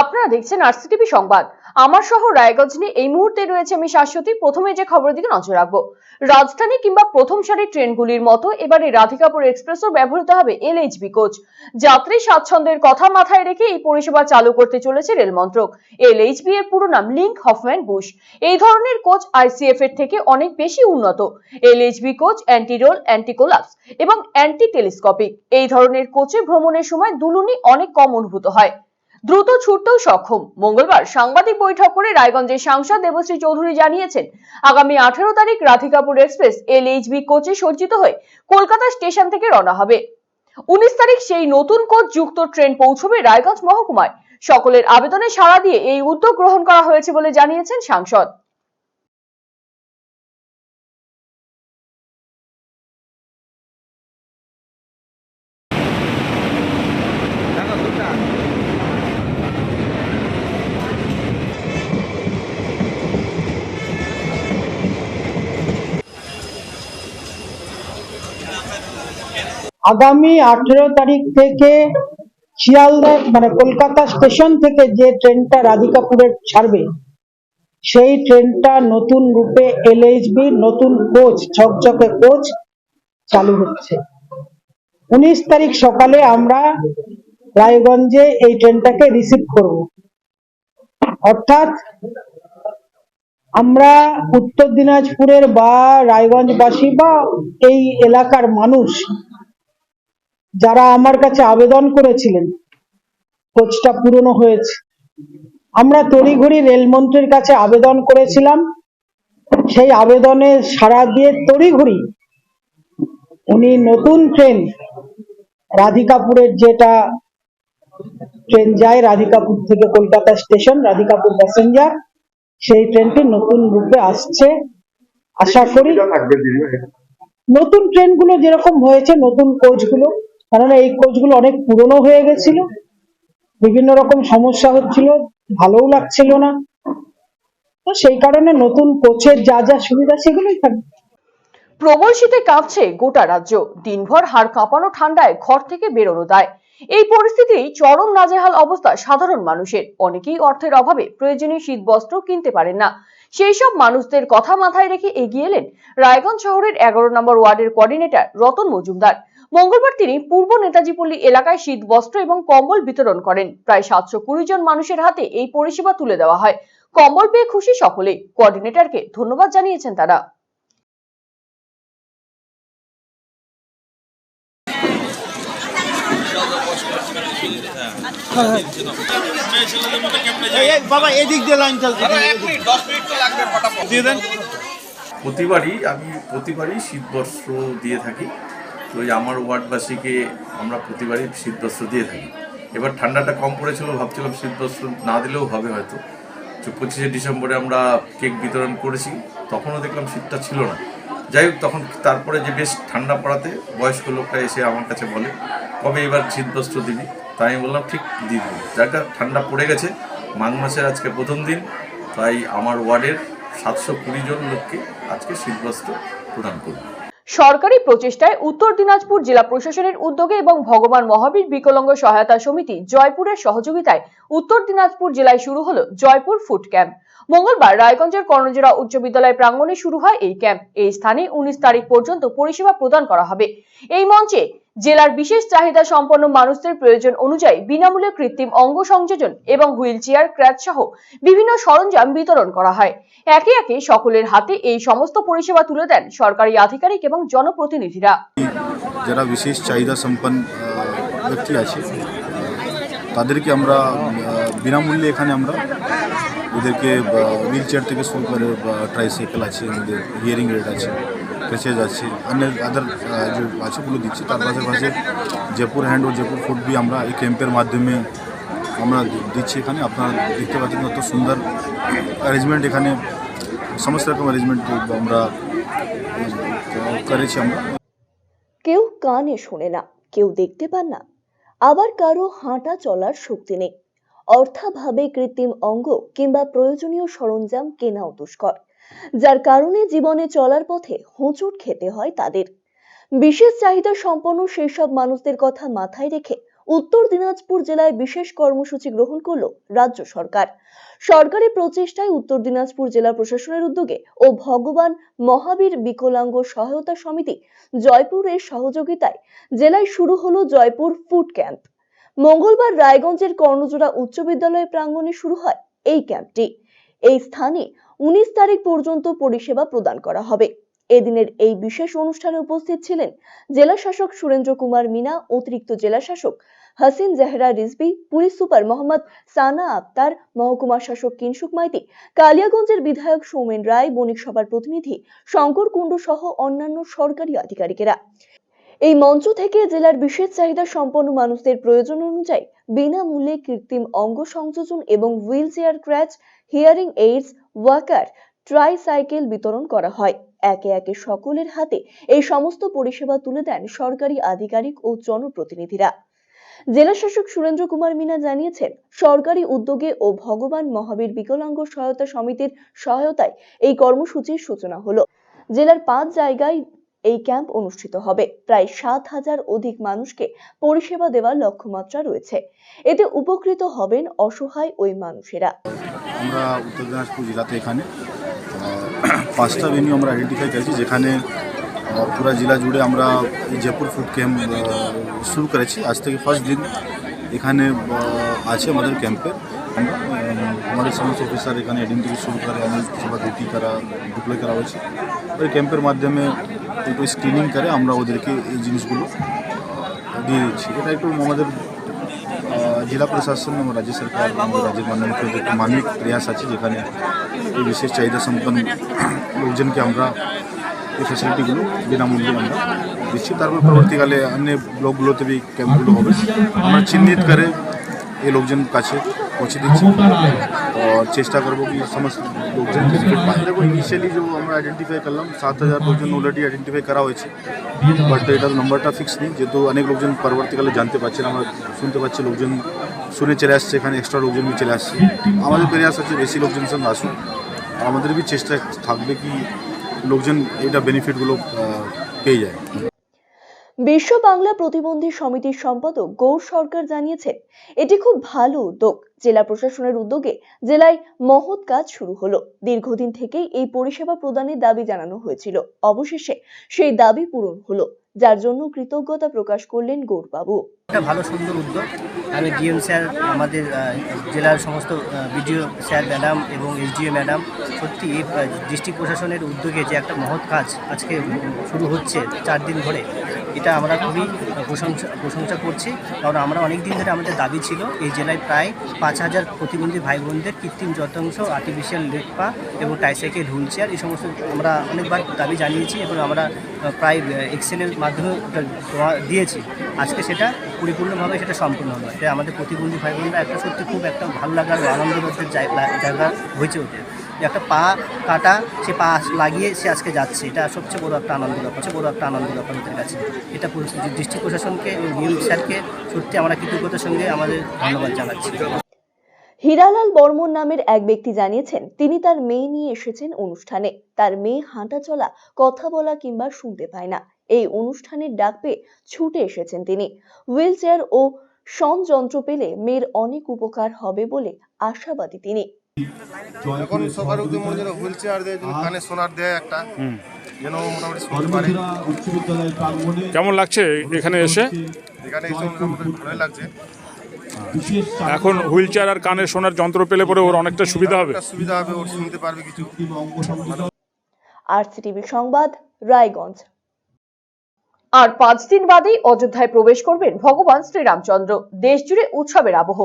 আপনারা দেখছেন আরসিটিভি সংবাদ। আমার শহর রায়গঞ্জ নিয়ে এই মুহূর্তে রয়েছে আমি শাশ্বতী। প্রথমে যে খবরের দিকে নজর রাখব। রাজধানী কিংবা প্রথম সারির ট্রেনগুলির মতো এবারে রাধিকাপুর এক্সপ্রেসও ব্যবহৃত হবে এলএইচবি কোচ যাত্রী স্বাচ্ছন্দ্যের কথা মাথায় রেখে এই পরিষেবা চালু করতে চলেছে রেল মন্ত্রক এলএইচবি এর পুরো নাম লিঙ্ক হফম্যান বুশ এই ধরনের কোচ আইসিএফ এর থেকে অনেক বেশি উন্নত। LHB coach anti roll anti collapse এবং অ্যান্টি টেলিস্কোপিক এই ধরনের কোচে ভ্রমণের সময় দুলুনি অনেক কম অনুভূত হয়। দ্রুত ছুটতেও সক্ষম। মঙ্গলবার সাংবাদিক বৈঠক করে রায়গঞ্জের সাংসদ দেবশ্রী চৌধুরী জানিয়েছেন, আগামী আঠারো তারিখ রাধিকাপুর এক্সপ্রেস এল কোচে সজ্জিত হয়ে কলকাতা স্টেশন থেকে রওনা হবে। উনিশ তারিখ সেই নতুন কোচ যুক্ত ট্রেন পৌঁছবে রায়গঞ্জ মহকুমায়। সকলের আবেদনে সাড়া দিয়ে এই উদ্যোগ গ্রহণ করা হয়েছে বলে জানিয়েছেন সাংসদ। আগামী আঠেরো তারিখ থেকে শিয়ালদা মানে কলকাতা স্টেশন থেকে যে ট্রেনটা রাধিকাপুরে ছাড়বে, সেই ট্রেনটা নতুন রূপে এলএইচবি, নতুন কোচ, ঝকঝকে কোচ চালু হচ্ছে। উনিশ তারিখ সকালে আমরা রায়গঞ্জে এই ট্রেনটাকে রিসিভ করব। অর্থাৎ আমরা উত্তর দিনাজপুরের বা রায়গঞ্জবাসী বা এই এলাকার মানুষ যারা আমার কাছে আবেদন করেছিলেন কোচটা পুরনো হয়েছে। আমরা তড়িঘড়ি রেলমন্ত্রীর কাছে আবেদন করেছিলাম। সেই আবেদনে সাড়া দিয়ে তড়িঘড়ি উনি নতুন ট্রেন রাধিকাপুরের যেটা ট্রেন যায় রাধিকাপুর থেকে কলকাতা স্টেশন রাধিকাপুর প্যাসেঞ্জার সেই ট্রেনটি নতুন রূপে আসছে। আশা করি নতুন ট্রেনগুলো যেরকম হয়েছে নতুন কোচগুলো কেননা এই কোচগুলো অনেক পুরনো হয়ে গেছিল। বিভিন্ন রকম সমস্যা হচ্ছিল, ভালোও লাগছিল না। তো সেই কারণে নতুন কোচের যা যা সুবিধা, সেগুলোই থাকবে। প্রবল শীতে কাঁপছে গোটা রাজ্য। দিনভর হাড় কাঁপানো ঠান্ডায় ঘর থেকে বেরোনো দায়। এই পরিস্থিতি চরম নাজেহাল অবস্থা সাধারণ মানুষের। অনেকেই অর্থের অভাবে প্রয়োজনীয় শীত বস্ত্র কিনতে পারেন না। সেই সব মানুষদের কথা মাথায় রেখে এগিয়ে এলেন রায়গঞ্জ শহরের এগারো নম্বর ওয়ার্ডের কোঅর্ডিনেটর রতন মজুমদার। মঙ্গলবার তিনি পূর্ব নেতাজিপল্লী এলাকায় শীত বস্ত্র এবং কম্বল বিতরণ করেন। প্রায় সাতশো কুড়ি জন মানুষের হাতে এই পরিষেবা তুলে দেওয়া হয়। কম্বল পেয়ে খুশি সকলে কোঅর্ডিনেটরকে ধন্যবাদ জানিয়েছেন তারা। বাবা এদিক দিয়ে লাইন চলছে প্রতিবারই আমি প্রতিবারই শীতবস্ত্র দিয়ে থাকি। তো ওই আমার ওয়ার্ডবাসীকে আমরা প্রতিবারই শীতবস্ত্র দিয়ে থাকি। এবার ঠান্ডাটা কম পড়েছিল, ভাবছিলাম শীতবস্ত্র না দিলেও হবে হয়তো। তো পঁচিশে ডিসেম্বরে আমরা কেক বিতরণ করেছি, তখনও দেখলাম শীতটা ছিল না। যাই হোক, তখন তারপরে যে বেশ ঠান্ডা পড়াতে বয়স্ক লোকটা এসে আমার কাছে বলে, কবে এবার শীতবস্ত্র দিবি? তাই আমি বললাম, ঠিক দিয়ে দেবো। যাটা ঠান্ডা পড়ে গেছে। মাঘ মাসের আজকে প্রথম দিন, তাই আমার ওয়ার্ডের সাতশো কুড়ি জন লোককে আজকে শীতবস্ত্র প্রদান করব। সরকারি প্রচেষ্টায় উত্তর দিনাজপুর জেলা প্রশাসনের উদ্যোগে এবং ভগবান মহাবীর বিকলঙ্গ সহায়তা সমিতি জয়পুরের সহযোগিতায় উত্তর দিনাজপুর জেলায় শুরু হলো জয়পুর ফুড ক্যাম্প। মঙ্গলবার রায়গঞ্জের কর্ণজোড়া উচ্চ বিদ্যালয় প্রাঙ্গণে শুরু হয় এই ক্যাম্প। এই স্থানে উনিশ তারিখ পর্যন্ত পরিষেবা প্রদান করা হবে। এই মঞ্চে জেলার বিশেষ চাহিদা সম্পন্ন মানুষদের প্রয়োজন অনুযায়ী বিনামূল্যে কৃত্রিম অঙ্গ সংযোজন এবং হুইল চেয়ার, ক্র্যাচ সহ বিভিন্ন সরঞ্জাম বিতরণ করা হয়। একে একে সকলের হাতে এই সমস্ত পরিষেবা তুলে দেন সরকারি আধিকারিক এবং জনপ্রতিনিধিরা। যারা বিশেষ চাহিদা সম্পন্ন ব্যক্তি আছে, তাদেরকে আমরা বিনামূল্যে এখানে আমরা ওদেরকে হুইল চেয়ার থেকে শুরু করে ট্রাইসাইকেল আছে, আমাদের হিয়ারিং রেড আছে ক্রেচেজ আছে অন্য আদার যে ওগুলো দিচ্ছি, তার পাশাপাশি জয়পুর হ্যান্ড ও জয়পুর ফুড বি আমরা এই ক্যাম্পের মাধ্যমে আমরা দিচ্ছি এখানে। আপনারা দেখতে পাচ্ছেন কত সুন্দর অ্যারেঞ্জমেন্ট এখানে। সমস্ত রকম অ্যারেঞ্জমেন্ট আমরা করেছি আমরা। কেউ কানে শোনে না, কেউ দেখতে পান না। আবার কারও হাঁটা চলার শক্তি নেই। অর্থাভাবে কৃত্রিম অঙ্গ কিংবা প্রয়োজনীয় সরঞ্জাম কেনাও দুষ্কর। যার কারণে জীবনে চলার পথে হোঁচট খেতে হয় তাদের। বিশেষ চাহিদা সম্পন্ন সেই সব মানুষদের কথা মাথায় রেখে উত্তর দিনাজপুর জেলায় বিশেষ কর্মসূচি গ্রহণ করল রাজ্য সরকার। সরকারি প্রচেষ্টায় উত্তর দিনাজপুর জেলা প্রশাসনের উদ্যোগে ও ভগবান মহাবীর বিকলাঙ্গ সহায়তা সমিতি জয়পুরের সহযোগিতায় জেলায় শুরু হলো জয়পুর ফুড ক্যাম্প। মঙ্গলবার রায়গঞ্জের কর্ণজোড়া উচ্চ বিদ্যালয় প্রাঙ্গণে শুরু হয় এই ক্যাম্পটি। এই স্থানে উনিশ তারিখ পর্যন্ত পরিষেবা প্রদান করা হবে। এদিনের এই বিশেষ অনুষ্ঠানে উপস্থিত ছিলেন জেলা শাসক সুরেন্দ্র কুমার মিনা, অতিরিক্ত জেলা শাসক হাসিন জাহরা রিজভি, পুলিশ সুপার মোহাম্মদ সানা আক্তার, মহকুমা শাসক কিনসুক মাইতি, কালিয়াগঞ্জের বিধায়ক সৌমেন রায়, বণিক সভার প্রতিনিধি শঙ্কর কুণ্ডু সহ অন্যান্য সরকারি আধিকারিকেরা। এই মঞ্চ থেকে জেলার বিশেষ চাহিদা সম্পন্ন মানুষদের প্রয়োজন অনুযায়ী বিনামূল্যে কৃত্রিম অঙ্গ সংযোজন এবং wheelchair crutch hearing aids walker tricycle বিতরণ করা হয়। একে একে সকলের হাতে এই সমস্ত পরিষেবা তুলে দেন সরকারি আধিকারিক ও জনপ্রতিনিধিরা। জেলা শাসক সুরেন্দ্র কুমার মিনা জানিয়েছেন, সরকারি উদ্যোগে ও ভগবান মহাবীর বিকলাঙ্গ সহায়তা সমিতির সহায়তায় এই কর্মসূচির সূচনা হলো। জেলার পাঁচ জায়গায় এই ক্যাম্প অনুষ্ঠিত হবে। প্রায় সাত হাজার অধিক মানুষকে পরিষেবা দেওয়ার লক্ষ্যমাত্রা রয়েছে। এতে উপকৃত হবেন অসহায় ওই মানুষেরা। আমরা উত্তর দিনাজপুর জেলাতে এখানে পাঁচটা ভেনিউ আমরা আইডেন্টিফাই করেছি, যেখানে পুরা জেলা জুড়ে আমরা জয়পুর ফুড ক্যাম্প শুরু করেছি। আজ থেকে ফার্স্ট দিন এখানে আছে আমাদের ক্যাম্পে আমাদের সমস্ত অফিসার এখানে আইডেন্টিফাই শুরু করে আমাদের সবার ডিউটি করা ডিপ্লয় করা হয়েছে। ওই ক্যাম্পের মাধ্যমে একটু স্ক্রিনিং করে আমরা ওদেরকে এই জিনিসগুলো দিয়ে দিচ্ছি। এটা একটু আমাদের জেলা প্রশাসন এবং রাজ্য সরকার এবং রাজ্যের মাননীয় মুখ্যমন্ত্রীর একটি মানবিক প্রয়াস আছে যেখানে এই বিশেষ চাহিদা সম্পন্ন লোকজনকে আমরা এই ফ্যাসিলিটিগুলো বিনামূল্যে আমরা দিচ্ছি তারপর পরবর্তীকালে অন্য ব্লকগুলোতে বি ক্যাম্পগুলো হবে আমরা চিহ্নিত করে এই লোকজন কাছে পৌঁছে দিচ্ছি और चेष्टा करबो कि समस्त लोकजन बेनिफिट पाए देखो इनिशियली जो আমরা আইডেন্টিফাই করলাম সাত হাজার লোকজন অলরেডি আইডেন্টিফাই করা হয়েছে বাট এটার নাম্বারটা ফিক্স নেই যেহেতু অনেক লোকজন পরবর্তীকালে জানতে পারছেন আমরা শুনতে পাচ্ছি লোকজন শুনে চলে আসছে এখানে এক্সট্রা লোকজন বি চলে আসছে আমাদের প্রয়াস আছে বেশি লোকজন সঙ্গে আসুন আর আমাদের বি চেষ্টা থাকবে কি লোকজন এটা বেনিফিটগুলো আহ, পেয়ে যায় বিশ্ব বাংলা প্রতিবন্ধী সমিতির সম্পাদক গৌর সরকার জানিয়েছেন, এটি খুব ভালো উদ্যোগ। জেলা প্রশাসনের উদ্যোগে জেলায় মহৎ কাজ শুরু হলো। দীর্ঘদিন থেকেই এই পরিষেবা প্রদানের দাবি জানানো হয়েছিল। অবশেষে সেই দাবি পূরণ হলো, যার জন্য কৃতজ্ঞতা প্রকাশ করলেন গৌরবাবু। একটা ভালো, সুন্দর উদ্যোগ। আমি ডিএম স্যার, আমাদের জেলার সমস্ত বিডিও স্যার, ম্যাডাম এবং এসডিও ম্যাডাম, সত্যি ডিস্ট্রিক্ট প্রশাসনের উদ্যোগে যে একটা মহৎ কাজ আজকে শুরু হচ্ছে চার দিন ধরে এটা আমরা খুবই প্রশংসা প্রশংসা করছি। কারণ আমরা অনেক দিন ধরে আমাদের দাবি ছিল, এই জেলায় প্রায় পাঁচ হাজার প্রতিবন্ধী ভাই বোনদের কৃত্রিম যন্ত্রাংশ আর্টিফিশিয়াল লেগ পা এবং টাইসাইকেল হুইল চেয়ার এই সমস্ত আমরা অনেকবার দাবি জানিয়েছি এবং আমরা প্রায় এক্সেলের মাধ্যমে দিয়েছি। আজকে সেটা পরিপূর্ণভাবে সেটা সম্পূর্ণ হলো এটা আমাদের প্রতিবন্ধী ভাই বোনরা একটা সত্যি খুব একটা ভালো লাগার ও আনন্দবোধের জায়গা হয়েছে ওদের একটা পা কাটা, সে পা লাগিয়ে সে আজকে যাচ্ছে। এটা সবচেয়ে বড় একটা আনন্দ ব্যাপার, সবচেয়ে বড় একটা আনন্দ ব্যাপার ওদের কাছে। এটা ডিস্ট্রিক্ট প্রশাসনকে এবং নিউজ স্যারকে সত্যি আমরা কৃতজ্ঞতার সঙ্গে আমাদের ধন্যবাদ জানাচ্ছি। হীরালাল বর্মন নামের এক ব্যক্তি জানিয়েছেন, তিনি তার মেয়ে নিয়ে এসেছেন অনুষ্ঠানে। তার মেয়ে হাঁটা চলা, কথা বলা কিংবা শুনতে পায় না। এই অনুষ্ঠানের ডাক পেয়ে ছুটে এসেছেন তিনি। হুইল ও সন যন্ত্র পেলে মেয়ের অনেক উপকার হবে বলে আশাবাদী তিনি। এখন সবার উদ্যোগ মনে যেন হুইল চেয়ার দেয় কানে সোনার দেয় একটা যেন মোটামুটি শুনতে পারে। কেমন লাগছে এখানে এসে? এখানে এসে ভালোই লাগছে। এখন হুইল চেয়ার আর কানে শোনার যন্ত্র পেলে পরে ওর অনেকটা সুবিধা হবে। সুবিধা হবে ওর শুনতে পারবে কিছু। আরসিটিভি সংবাদ রায়গঞ্জ। আর পাঁচ দিন বাদেই অযোধ্যায় প্রবেশ করবেন ভগবান শ্রীরামচন্দ্র। দেশ জুড়ে উৎসবের আবহ।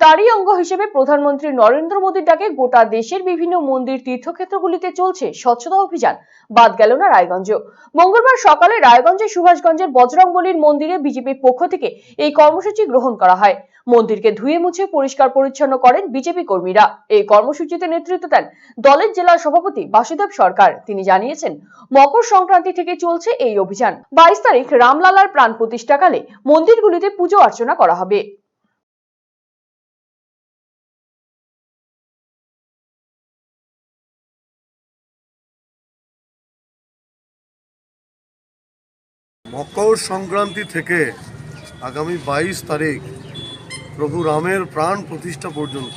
তারই অঙ্গ হিসেবে প্রধানমন্ত্রী নরেন্দ্র মোদীর ডাকে গোটা দেশের বিভিন্ন মন্দির তীর্থক্ষেত্রগুলিতে চলছে স্বচ্ছতা অভিযান। বাদ গেল না রায়গঞ্জ। মঙ্গলবার সকালে রায়গঞ্জের সুভাষগঞ্জের বজরংবলীর মন্দিরে বিজেপির পক্ষ থেকে এই কর্মসূচি গ্রহণ করা হয়। মন্দিরকে ধুয়ে মুছে পরিষ্কার পরিচ্ছন্ন করেন বিজেপি কর্মীরা। এই কর্মসূচিতে নেতৃত্ব দেন দলের জেলা সভাপতি বাসুদেব সরকার। তিনি জানিয়েছেন, মকর সংক্রান্তি থেকে চলছে এই অভিযান। বাইশ তারিখ রামলালার প্রাণ প্রতিষ্ঠাকালে মন্দিরগুলিতে পুজো অর্চনা করা হবে। মকর সংক্রান্তি থেকে আগামী বাইশ তারিখ প্রভু রামের প্রাণ প্রতিষ্ঠা পর্যন্ত।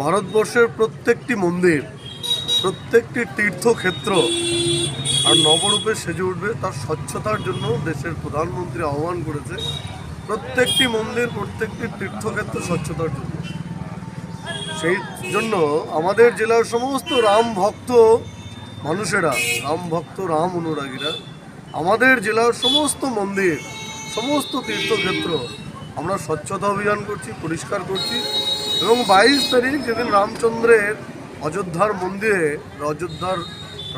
ভারতবর্ষের প্রত্যেকটি মন্দির, প্রত্যেকটি তীর্থক্ষেত্র আর নবরূপে সেজে উঠবে, তার স্বচ্ছতার জন্য দেশের প্রধানমন্ত্রী আহ্বান করেছে, প্রত্যেকটি মন্দির, প্রত্যেকটি তীর্থক্ষেত্র স্বচ্ছতার জন্য। সেই জন্য আমাদের জেলার সমস্ত রাম ভক্ত মানুষেরা, রাম ভক্ত, রাম অনুরাগীরা, আমাদের জেলার সমস্ত মন্দির, সমস্ত তীর্থক্ষেত্র আমরা স্বচ্ছতা অভিযান করছি, পরিষ্কার করছি। এবং বাইশ তারিখ যেদিন রামচন্দ্রের অযোধ্যার মন্দিরে, অযোধ্যার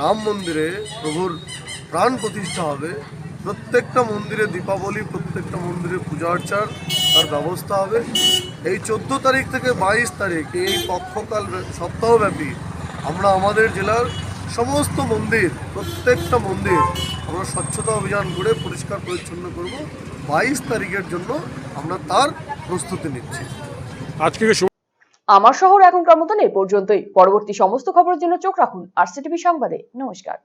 রাম মন্দিরে প্রভুর প্রাণ প্রতিষ্ঠা হবে, প্রত্যেকটা মন্দিরে দীপাবলি, প্রত্যেকটা মন্দিরে পূজা অর্চার তার ব্যবস্থা হবে। এই চোদ্দ তারিখ থেকে বাইশ তারিখ, এই পক্ষকাল সপ্তাহব্যাপী আমরা আমাদের জেলার সমস্ত মন্দির, প্রত্যেকটা মন্দির আমরা স্বচ্ছতা অভিযান করে পরিষ্কার পরিচ্ছন্ন করব। বাইশ তারিখের জন্য আমরা তার প্রস্তুতি নিচ্ছি। আজকে আমার শহর এখনকার মতন এই পর্যন্তই। পরবর্তী সমস্ত খবরের জন্য চোখ রাখুন আর সিটিভি সংবাদে। নমস্কার।